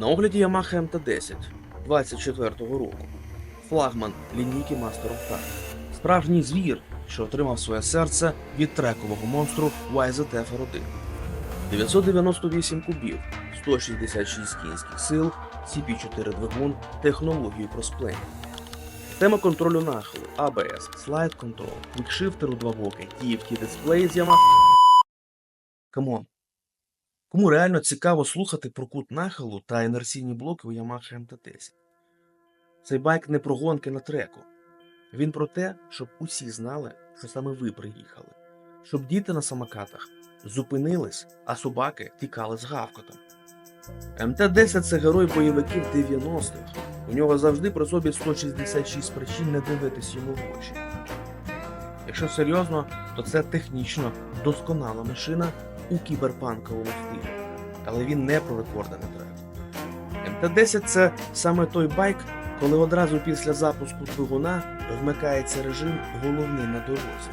На огляді Yamaha MT-10 24-го року. Флагман лінійки Master of Time. Справжній звір, що отримав своє серце від трекового монстру YZF-1. 998 кубів, 166 кінських сил, CP4 двигун, технологію кросплей. Система контролю нахилу, ABS, слайд контрол, квікшифтер у два боки, TFT дисплей з Yamaha. Камон. Кому реально цікаво слухати про кут нахилу та інерційні блоки у Yamaha MT-10? Цей байк не про гонки на треку. Він про те, щоб усі знали, що саме ви приїхали. Щоб діти на самокатах зупинились, а собаки тікали з гавкотом. МТ-10 це герой бойовиків 90-х. У нього завжди при собі 166 причин не дивитись йому в очі. Якщо серйозно, то це технічно досконала машина у кіберпанковому стилі. Але він не про рекорди на треку. МТ-10 це саме той байк, коли одразу після запуску двигуна вмикається режим головний на дорозі.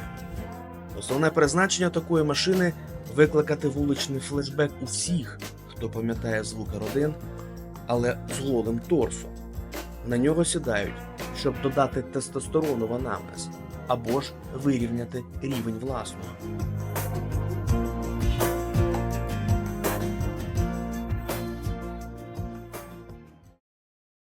Основне призначення такої машини викликати вуличний флешбек у всіх, хто пам'ятає звук R1, але з голим торсом. На нього сідають, щоб додати тестостерону в анамнез, або ж вирівняти рівень власного.